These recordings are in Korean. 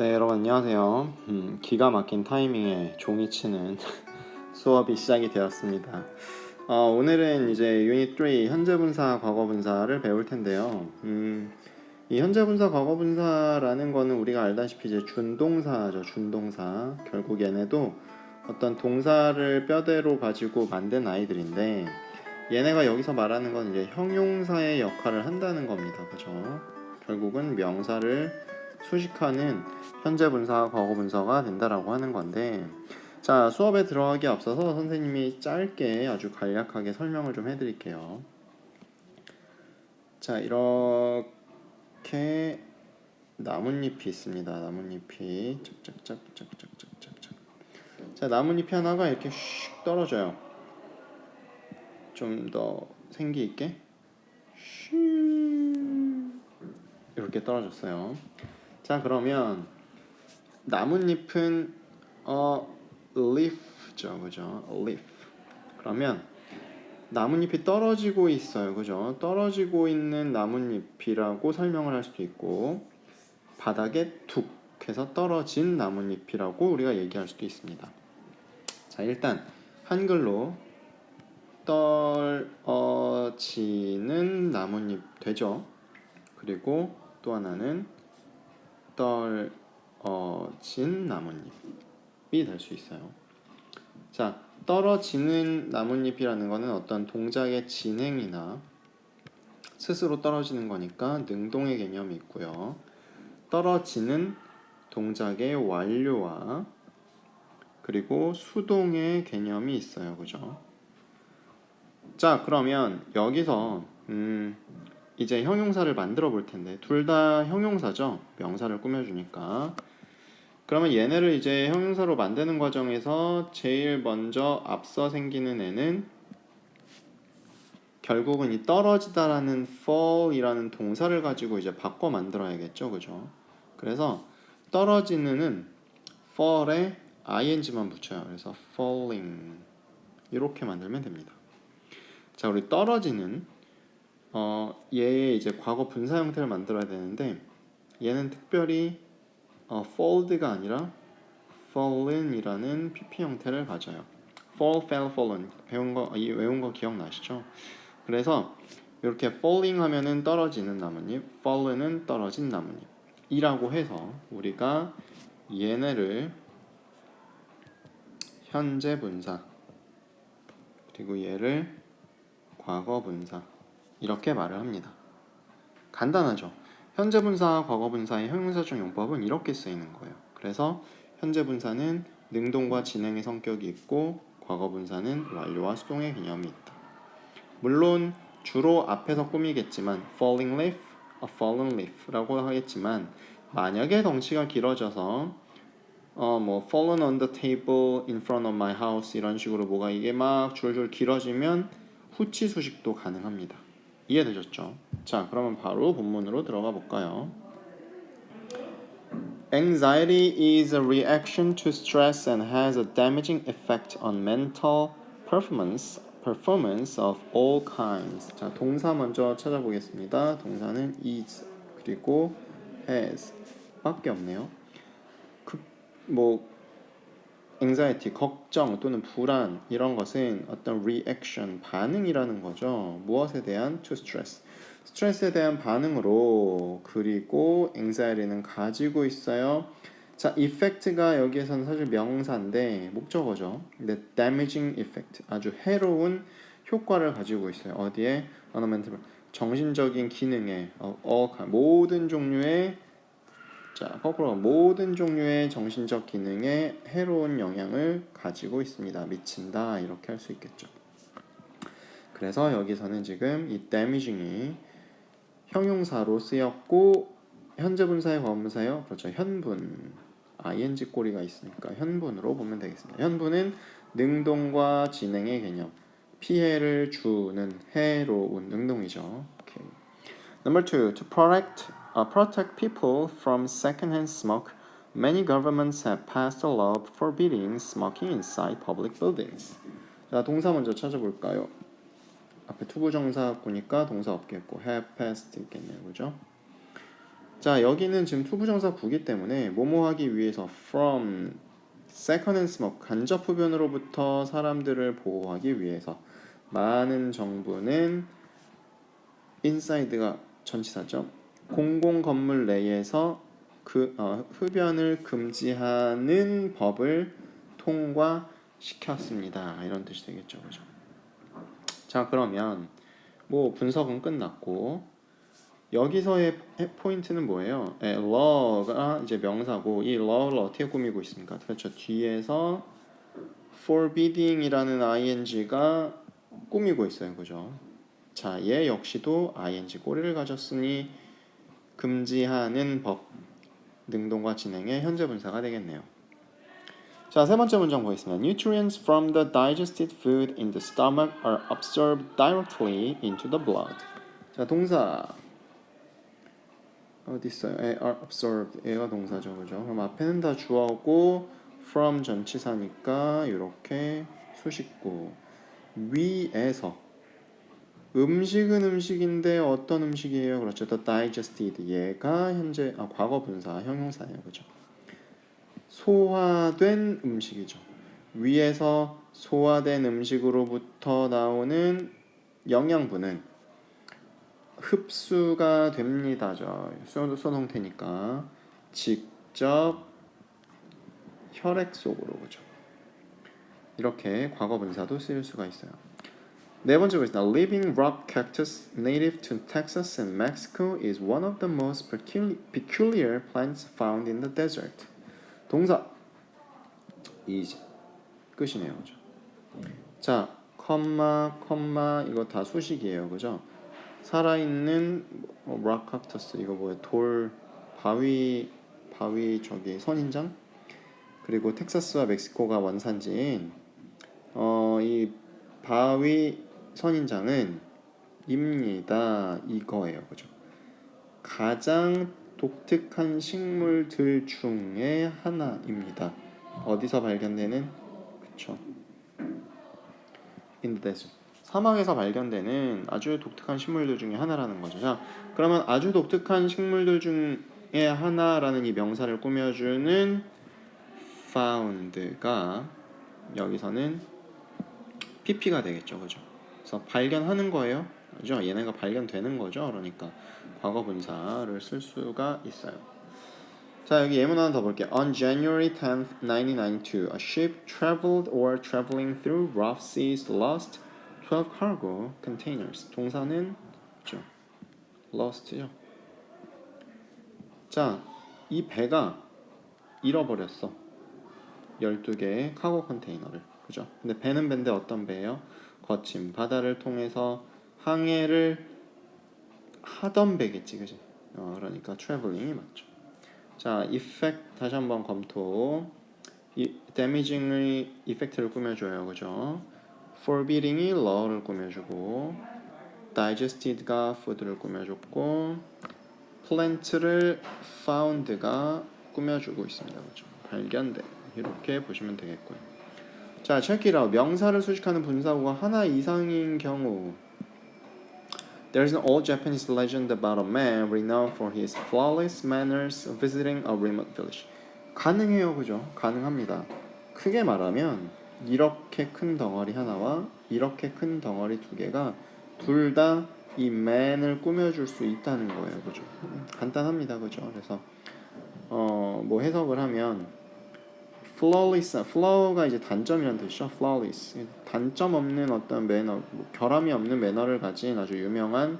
네, 여러분 안녕하세요. 음, 기가 막힌 타이밍에 종이 치는 수업이 시작이 되었습니다. 어, 오늘은 이제 유닛 3 현재 분사, 과거 분사를 배울 텐데요. 음, 이 현재 분사, 과거 분사라는 거는 우리가 알다시피 이제 준동사죠. 준동사. 결국 얘네도 어떤 동사를 뼈대로 가지고 만든 아이들인데 얘네가 여기서 말하는 건 이제 형용사의 역할을 한다는 겁니다. 그죠? 결국은 명사를 수식하는 현재 분사, 과거 분사가 된다라고 하는 건데 자 수업에 들어가기 앞서서 선생님이 짧게 아주 간략하게 설명을 좀 해드릴게요. 자 이렇게 나뭇잎이 있습니다. 나뭇잎이 짝짝짝짝짝짝짝짝. 자 나뭇잎이 하나가 이렇게 슉 떨어져요. 좀 더 생기 있게 슉 이렇게 떨어졌어요. 자 그러면 나뭇잎은 어 leaf죠 그죠? leaf. 그러면 나뭇잎이 떨어지고 있어요 그죠? 떨어지고 있는 나뭇잎이라고 설명을 할 수도 있고 바닥에 툭 해서 떨어진 나뭇잎이라고 우리가 얘기할 수도 있습니다. 자 일단 한글로 떨어지는 나뭇잎 되죠? 그리고 또 하나는 떨어진 나뭇잎이 될 수 있어요. 자, 떨어지는 나뭇잎이라는 것은 어떤 동작의 진행이나 스스로 떨어지는 거니까 능동의 개념이 있고요. 떨어지는 동작의 완료와 그리고 수동의 개념이 있어요. 그죠? 자, 그러면 여기서 음, 이제 형용사를 만들어 볼 텐데 둘 다 형용사죠. 명사를 꾸며주니까. 그러면 얘네를 이제 형용사로 만드는 과정에서 제일 먼저 앞서 생기는 애는 결국은 이 떨어지다라는 fall이라는 동사를 가지고 이제 바꿔 만들어야겠죠, 그죠? 그래서 떨어지는은 fall에 ing만 붙여요. 그래서 falling 이렇게 만들면 됩니다. 자, 우리 떨어지는 어, 얘의 이제 과거 분사 형태를 만들어야 되는데 얘는 특별히 어, fold가 아니라 fallen이라는 pp 형태를 가져요. fall, fell, fallen 배운 거 이, 외운 거 기억나시죠? 그래서 이렇게 falling 하면은 떨어지는 나뭇잎, fallen은 떨어진 나뭇잎. 이라고 해서 우리가 얘네를 현재 분사 그리고 얘를 과거 분사 이렇게 말을 합니다. 간단하죠. 현재 분사와 과거 분사의 형용사적 용법은 이렇게 쓰이는 거예요. 그래서 현재 분사는 능동과 진행의 성격이 있고 과거 분사는 완료와 수동의 개념이 있다. 물론 주로 앞에서 꾸미겠지만 falling leaf, a fallen leaf라고 하겠지만 만약에 덩치가 길어져서 어뭐 fallen on the table in front of my house 이런 식으로 뭐가 이게 막 줄줄 길어지면 후치 수식도 가능합니다. 이해되셨죠? 자, 그러면 바로 본문으로 들어가 볼까요? Anxiety is a reaction to stress and has a damaging effect on mental performance performance of all kinds. 자, 동사 먼저 찾아보겠습니다. 동사는 is 그리고 has 밖에 없네요. 그, 뭐 anxiety, 걱정 또는 불안 이런 것은 어떤 reaction, 반응이라는 거죠. 무엇에 대한 to stress. 스트레스에 대한 반응으로 그리고 anxiety는 가지고 있어요. 자, effect가 여기에서는 사실 명사인데 목적어죠. 근데 damaging effect 아주 해로운 효과를 가지고 있어요. 어디에? ornamental 정신적인 기능에 어, 어, 모든 종류의 자, 거꾸로 모든 종류의 정신적 기능에 해로운 영향을 가지고 있습니다. 미친다 이렇게 할 수 있겠죠. 그래서 여기서는 지금 이 damaging이 형용사로 쓰였고 현재 분사의 과분사요. 그렇죠. 현분 ing 꼬리가 있으니까 현분으로 보면 되겠습니다. 현분은 능동과 진행의 개념, 피해를 주는 해로운 능동이죠. 오케이. Number two, to protect uh, protect people from secondhand smoke, many governments have passed a law forbidding smoking inside public buildings. 자, 동사 먼저 찾아볼까요? 앞에 투부정사 보니까 동사 없겠고 have passed 있겠네요. 그죠? 자 여기는 지금 투부정사 구기 때문에 뭐뭐 하기 위해서 from second and smoke 간접 흡연으로부터 사람들을 보호하기 위해서 많은 정부는 inside가 전치사죠. 공공 건물 내에서 그 어, 흡연을 금지하는 법을 통과시켰습니다. 이런 뜻이 되겠죠, 그죠? 자 그러면 뭐 분석은 끝났고 여기서의 해- 포인트는 뭐예요? 예, law가 이제 명사고 이 law를 어떻게 꾸미고 있습니까? 그렇죠. 뒤에서 forbidding이라는 ing가 꾸미고 있어요. 그죠? 자, 얘 역시도 ing 꼬리를 가졌으니 금지하는 법 능동과 진행의 현재 분사가 되겠네요. 자, 세 번째 문장 보겠습니다. Nutrients from the digested food in the stomach are absorbed directly into the blood. 자, 동사 어디 있어요? 에, are absorbed. 얘가 동사죠, 그죠? 그럼 앞에는 다 주어고 from 전치사니까 이렇게 수식구 위에서 음식은 음식인데 어떤 음식이에요? 그렇죠. The digested 얘가 현재 아, 과거 분사 형용사예요, 그죠? 소화된 음식이죠. 위에서 소화된 음식으로부터 나오는 영양분은 흡수가 됩니다죠. 수동태니까 직접 혈액 속으로 그죠. 이렇게 과거 분사도 쓰일 수가 있어요. 네 번째 보겠습니다. Living rock cactus native to Texas and Mexico is one of the most pecul- peculiar plants found in the desert. 동사 is 끝이네요, 그죠? 자, 컴마, 컴마 이거 다 수식이에요, 그죠? 살아있는 뭐, rock cactus 이거 뭐야? 돌 바위 바위 저기 선인장 그리고 텍사스와 멕시코가 원산지인 어, 이 바위 선인장은 입니다 이거예요, 그죠? 가장 독특한 식물들 중에 하나입니다. 어디서 발견되는? 그쵸? In the. 사막에서 발견되는 아주 독특한 식물들 중에 하나라는 거죠. 자, 그러면 아주 독특한 식물들 중에 하나라는 이 명사를 꾸며주는 found가 여기서는 pp가 되겠죠, 그죠? 그래서 발견하는 거예요, 그죠? 얘네가 발견되는 거죠, 그러니까 과거 분사를 쓸 수가 있어요. 자 여기 예문 하나 더 볼게요. On January 10th, 1992, a ship traveled or traveling through rough seas lost 12 cargo containers. 동사는 죠 lost죠. 자, 이 배가 잃어버렸어. 12개의 카고 컨테이너를. 그죠? 근데 배는 배인데 어떤 배예요? 거친 바다를 통해서 항해를 하던 배겠지, 그지? 어, 그러니까 traveling이 맞죠. 자, effect 다시 한번 검토. 이 damaging의 effect를 꾸며줘요, 그죠? forbidding이 law를 꾸며주고, digested가 food를 꾸며줬고, plant를 found가 꾸며주고 있습니다, 그죠? 발견된 이렇게 보시면 되겠고요. 자, check it out. 명사를 수식하는 분사구가 하나 이상인 경우. There's an old Japanese legend about a man renowned for his flawless manners visiting a remote village. 가능해요, 그죠? 가능합니다. 크게 말하면 이렇게 큰 덩어리 하나와 이렇게 큰 덩어리 두 개가 둘 다이 man을 꾸며줄 수 있다는 거예요, 그죠? 간단합니다, 그죠? 그래서 어 뭐 해석을 하면 flawless, flaw가 이제 단점이란 뜻이죠. flawless. 단점 없는 어떤 매너, 뭐 결함이 없는 매너를 가진 아주 유명한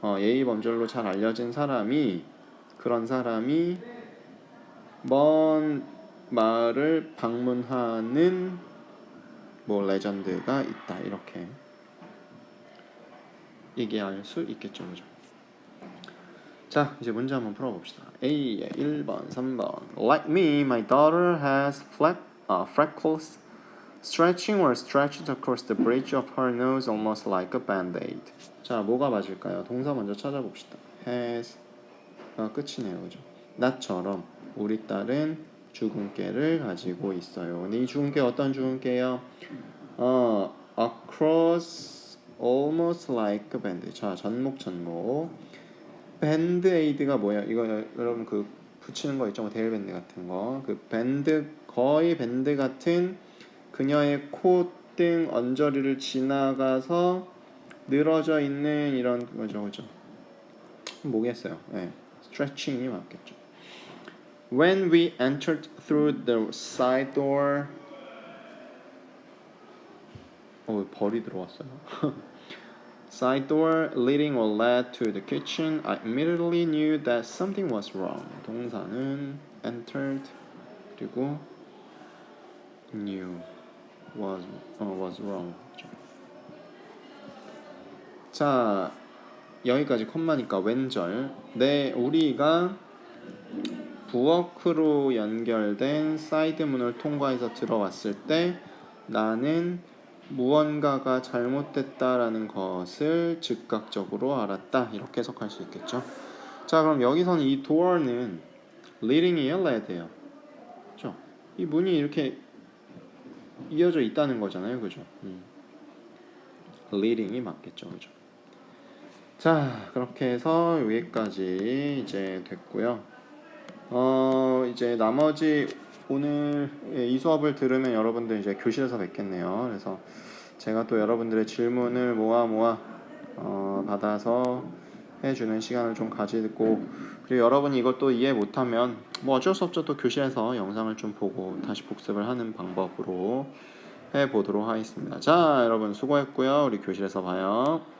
어, 예의 범절로 잘 알려진 사람이 그런 사람이 먼 마을을 방문하는 뭐 레전드가 있다 이렇게 얘기할 수 있겠죠, 그죠? 자, 이제 문제 한번 풀어봅시다. A의 1번, 3번. Like me, my daughter has flat, uh, freckles stretching or stretched across the bridge of her nose almost like a band-aid. 자, 뭐가 맞을까요? 동사 먼저 찾아봅시다. has가 끝이네요, 그죠? 나처럼 우리 딸은 주근깨를 가지고 있어요. 근데 이 주근깨 어떤 주근깨요? 어, across almost like a band. 자, 전목 전목. 밴드 에이드가 뭐야? 이거 여- 여러분 그 붙이는 거 있죠? 뭐 데일 밴드 같은 거. 그 밴드 거의 밴드 같은 그녀의 콧등 언저리를 지나가서 늘어져 있는 이런 거죠, 그죠? 모르겠어요. 네, 스트레칭이 맞겠죠. When we entered through the side door, 어 벌이 들어왔어요. Side door leading or led to the kitchen. I immediately knew that something was wrong. 동사는 entered 그리고 knew was 어, was wrong. 자 여기까지 콤마니까 왼절. 네 우리가 부엌으로 연결된 사이드 문을 통과해서 들어왔을 때 나는 무언가가 잘못됐다라는 것을 즉각적으로 알았다 이렇게 해석할 수 있겠죠. 자 그럼 여기서는 이 door는 leading이에요, lead예요. 그죠? 이 문이 이렇게 이어져 있다는 거잖아요, 그죠? 음. leading이 맞겠죠, 그죠? 자 그렇게 해서 여기까지 이제 됐고요. 어 이제 나머지 오늘 예, 이 수업을 들으면 여러분들 이제 교실에서 뵙겠네요. 그래서 제가 또 여러분들의 질문을 모아 모아 어, 받아서 해주는 시간을 좀 가지고 그리고 여러분이 이것도 이해 못하면 뭐 어쩔 수 없죠. 또 교실에서 영상을 좀 보고 다시 복습을 하는 방법으로 해 보도록 하겠습니다. 자, 여러분 수고했고요. 우리 교실에서 봐요.